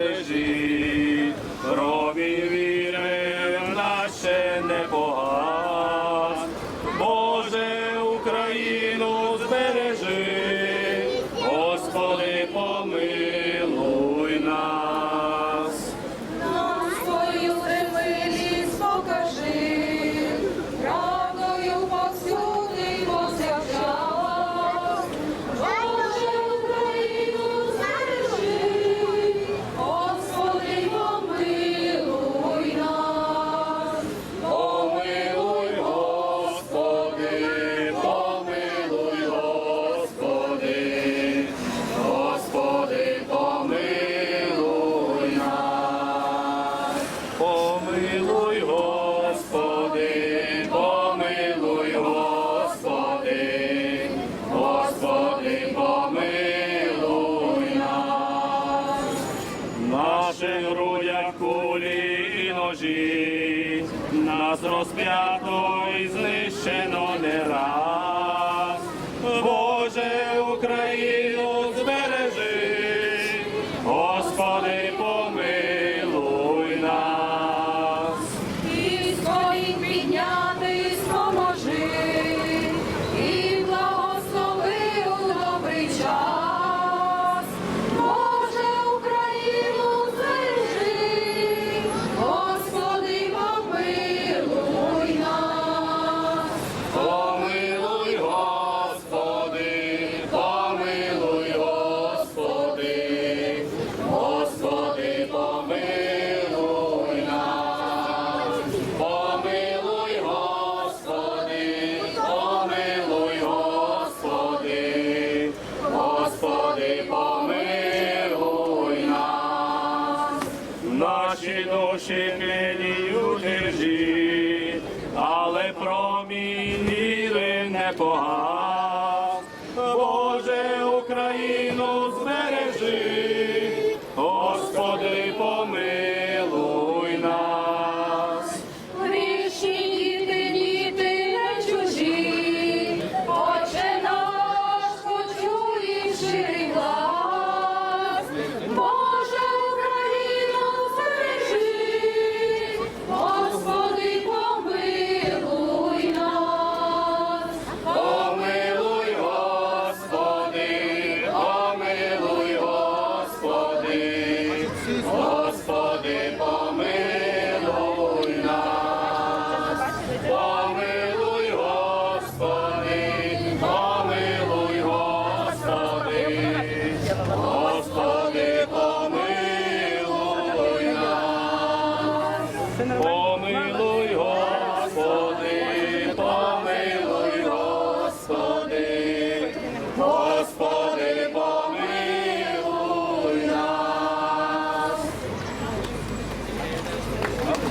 Jesus. Божі, нас розп'ято і знищено не раз. Боже Україну збережи, Господи. наші душі гниліють держі, але промінь не погас. Боже Україну. 真的吗？